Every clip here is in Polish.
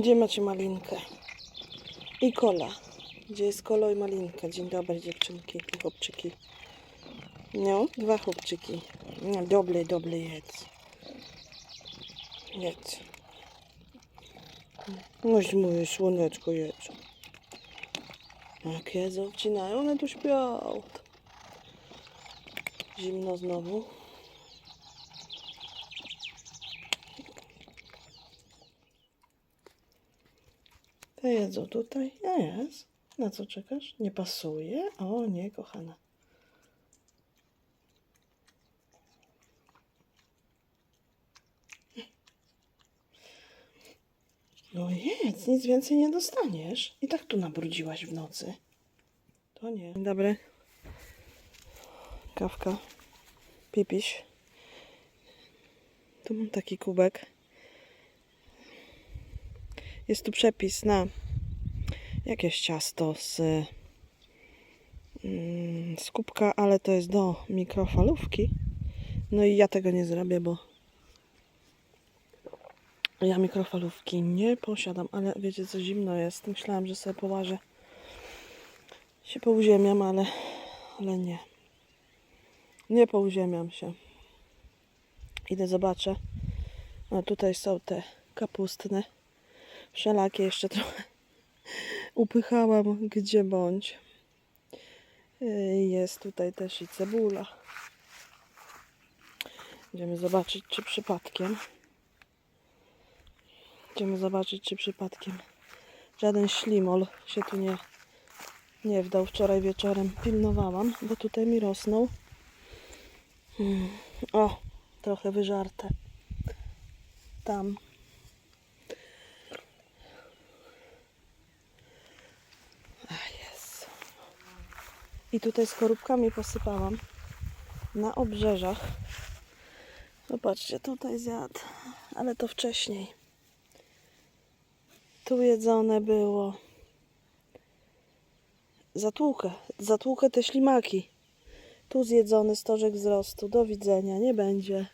Gdzie macie malinkę? I kola. Gdzie jest kolo i malinka? Dzień dobry dziewczynki i chłopczyki. No, dwa chłopczyki. No, doble, doble jedz. Jedz. Noś moje słoneczko jedz. Jak jedzą, wcinają, one tu śpią. Zimno znowu. Jedzą tutaj. A jest. Na co czekasz? Nie pasuje? O nie, kochana. No jedz, nic więcej nie dostaniesz. I tak tu nabrudziłaś w nocy. To nie. Dzień dobry. Kawka. Pipiś. Tu mam taki kubek. Jest tu przepis na jakieś ciasto z, mm, z kubka, ale to jest do mikrofalówki. No i ja tego nie zrobię, bo ja mikrofalówki nie posiadam, ale wiecie co zimno jest. Myślałam, że sobie połażę się pouziemiam, ale, ale nie. Nie pouziemiam się. Idę zobaczę. A tutaj są te kapustne. Wszelakie jeszcze trochę upychałam gdzie bądź. Yy, Jest tutaj też i cebula. Idziemy zobaczyć, czy przypadkiem. Idziemy zobaczyć, czy przypadkiem żaden ślimol się tu nie, nie wdał. Wczoraj wieczorem pilnowałam, bo tutaj mi rosnął. Hmm. O, trochę wyżarte. Tam. I tutaj skorupkami posypałam na obrzeżach. Zobaczcie, tutaj zjadł, ale to wcześniej. Tu jedzone było. Zatłukę, zatłukę te ślimaki. Tu zjedzony stożek wzrostu. Do widzenia, nie będzie.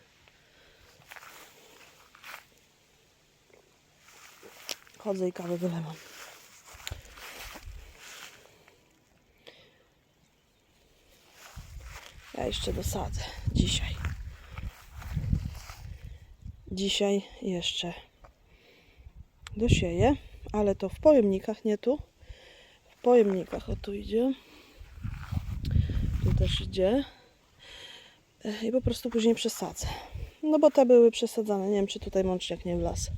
Chodzę i kawę wylewam. Ja jeszcze dosadzę dzisiaj. Dzisiaj jeszcze dosieję, ale to w pojemnikach, nie tu. W pojemnikach, o tu idzie. Tu też idzie. E, I po prostu później przesadzę. No bo te były przesadzane. Nie wiem, czy tutaj mączniak nie wlazł.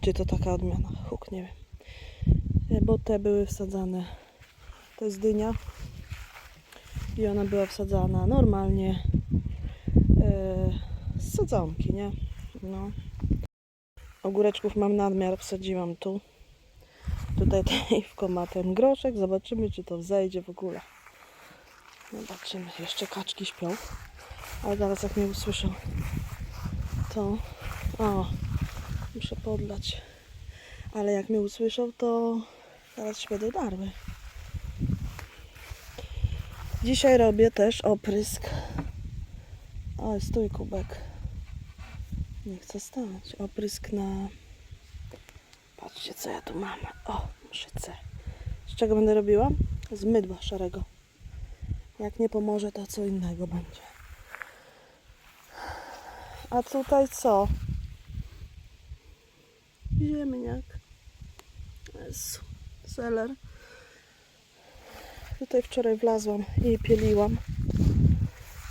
Czy to taka odmiana? Huk, nie wiem. E, Bo te były wsadzane. To jest dynia. I ona była wsadzana normalnie. E, z sadzonki, nie? No. Ogóreczków mam nadmiar, wsadziłam tu. Tutaj Tejwko ma ten groszek. Zobaczymy, czy to wzejdzie w ogóle. Zobaczymy. Jeszcze kaczki śpią. Ale zaraz jak mnie usłyszą, to... O, muszę podlać. Ale jak mnie usłyszą, to zaraz śpię do darmy. Dzisiaj robię też oprysk. O, stój kubek. Nie chcę stać. Oprysk na... Patrzcie, co ja tu mam. O, szycę. Z czego będę robiła? Z mydła szarego. Jak nie pomoże, to co innego będzie. A tutaj co? Ziemniak. Jezu. Seler. Tutaj wczoraj wlazłam i pieliłam.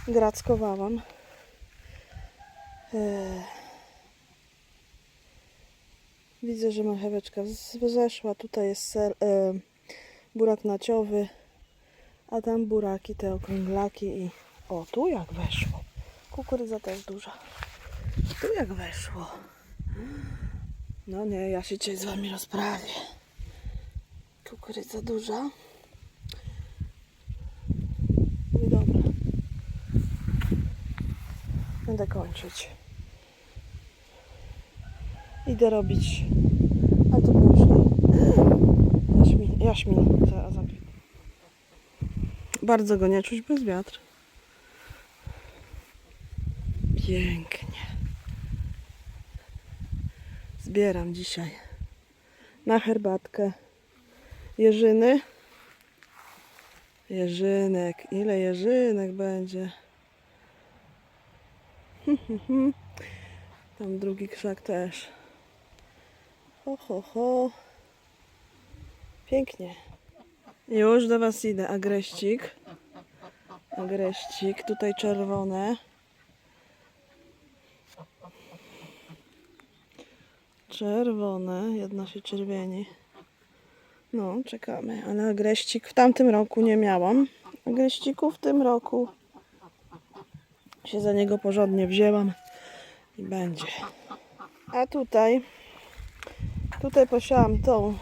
Grackowałam. Eee. Widzę, że marcheweczka zeszła. Tutaj jest ser, e, burak naciowy, a tam buraki, te okrąglaki i... O, tu jak weszło. Kukurydza też duża. Tu jak weszło. No nie, ja się dzisiaj z wami rozprawię. Kukurydza duża. No i dobra. Będę kończyć. Idę robić. A to później. Jaśmin, jaśmin zaraz. Bardzo go nie czuć bez wiatr. Pięknie. Zbieram dzisiaj na herbatkę jeżyny. Jerzynek, ile jeżynek będzie? Tam drugi krzak też. Ho, ho, ho. Pięknie. Już do Was idę. Agreścik. Agreścik. Tutaj czerwone. Czerwone. Jedna się czerwieni. No, czekamy. Ale agreścik w tamtym roku nie miałam. Agreściku w tym roku się za niego porządnie wzięłam i będzie. A tutaj, tutaj posiałam tą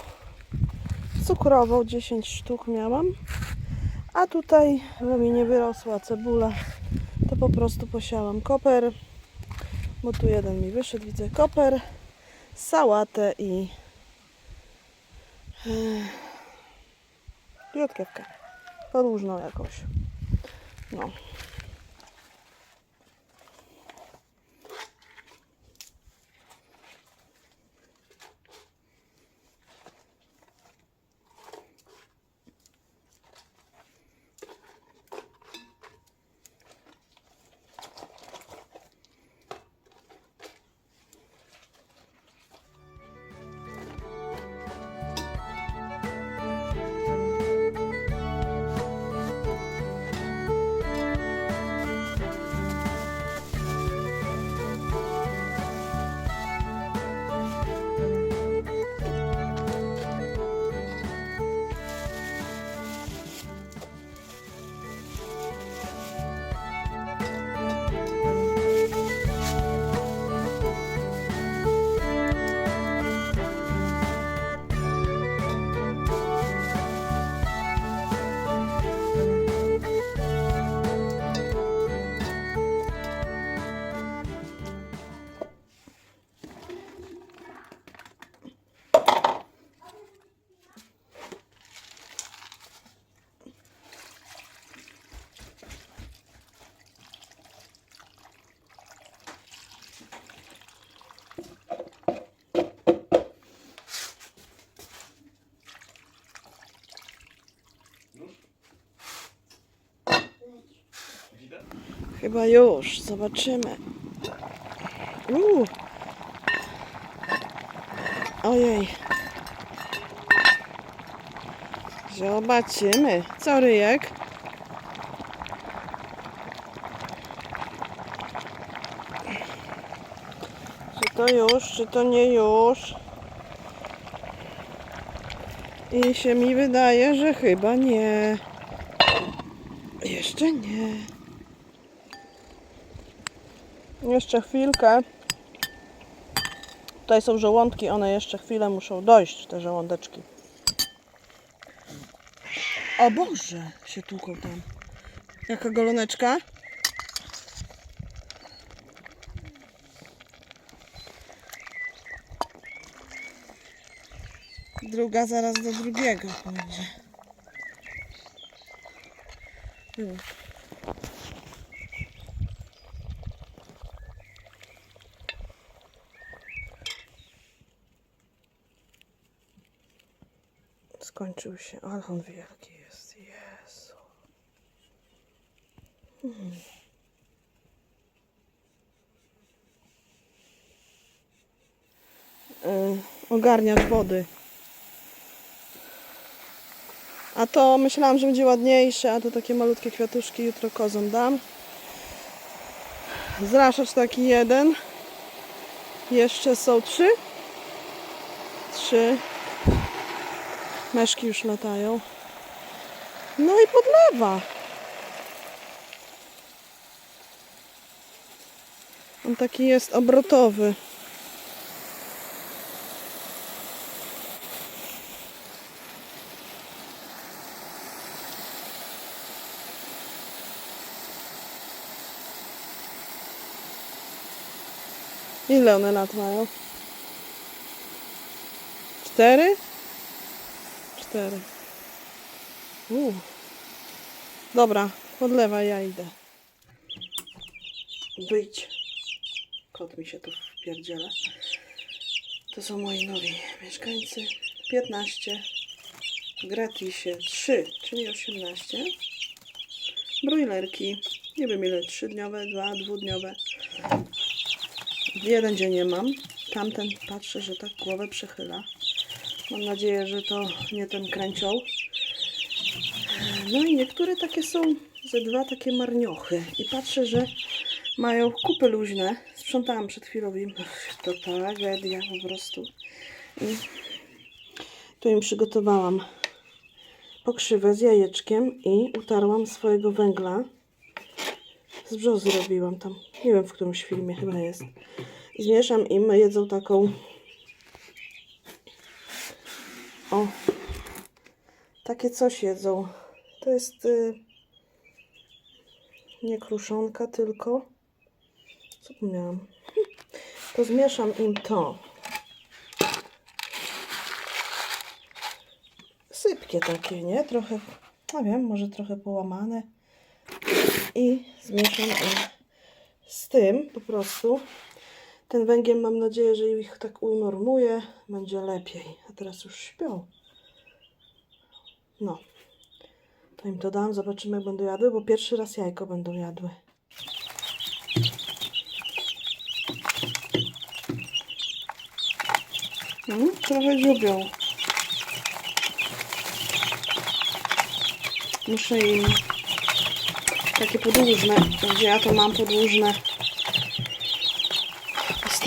cukrową, 10 sztuk miałam. A tutaj, żeby mi nie wyrosła cebula, to po prostu posiałam koper, bo tu jeden mi wyszedł, widzę koper, sałatę i Jodkiewkę. Różną jakąś. No. Chyba już, zobaczymy. Uuu. Ojej. Zobaczymy. Co ryjek? Czy to już, czy to nie już? I się mi wydaje, że chyba nie. Jeszcze nie. Jeszcze chwilkę. Tutaj są żołądki, one jeszcze chwilę muszą dojść, te żołądeczki. O Boże, się tłuką tam. Jaka goloneczka? Druga zaraz do drugiego pójdzie. Już. Skończył się, ale on wielki jest. Jezu. Mhm. Y, Ogarniacz wody. A to myślałam, że będzie ładniejsze, a to takie malutkie kwiatuszki jutro kozom dam. Zraszacz taki jeden. Jeszcze są trzy. Trzy. Meszki już latają. No i podlewa. On taki jest obrotowy. Ile one lat mają? Cztery? Cztery. U. Dobra, podlewaj, ja idę. Wyjdź. Kot mi się tu wpierdziela. To są moi nowi mieszkańcy. 15. Gratisie 3, czyli 18. Brojlerki. Nie wiem ile, 3-dniowe, 2, dwudniowe. Jeden dzień nie mam. Tamten patrzę, że tak głowę przechyla. Mam nadzieję, że to nie ten kręcioł. No i niektóre takie są ze dwa takie marniochy. I patrzę, że mają kupy luźne. Sprzątałam przed chwilą i to tragedia po prostu. I tu im przygotowałam pokrzywę z jajeczkiem i utarłam swojego węgla. Z brzozy robiłam tam. Nie wiem w którymś filmie chyba jest. I zmieszam im, jedzą taką o takie coś jedzą. To jest y, nie kruszonka, tylko co tu miałam? To zmieszam im to. Sypkie takie, nie? Trochę, nie wiem, może trochę połamane. I zmieszam im z tym po prostu. Ten węgiel mam nadzieję, że ich tak unormuje, będzie lepiej. A teraz już śpią. No. To im to dam, zobaczymy jak będą jadły, bo pierwszy raz jajko będą jadły. Mm, trochę dziubią. Muszę im takie podłużne, gdzie ja to mam podłużne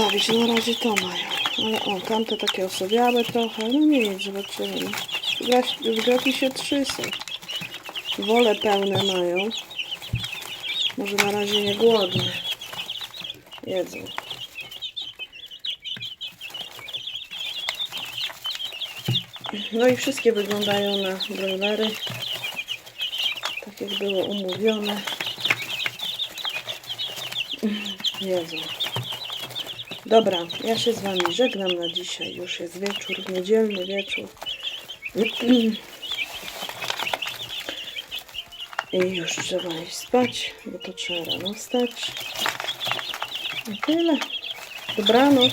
postawić. Na razie to mają. Ale o, tamte takie osobiałe trochę. No nic, zobaczymy. W gra- W gratisie trzy są. Wole pełne mają. Może na razie nie głodne. Jedzą. No i wszystkie wyglądają na broilery. Tak jak było umówione. Jedzą. Dobra, ja się z Wami żegnam na dzisiaj. Już jest wieczór, niedzielny wieczór. I już trzeba iść spać, bo to trzeba rano wstać. I tyle. Dobranoc.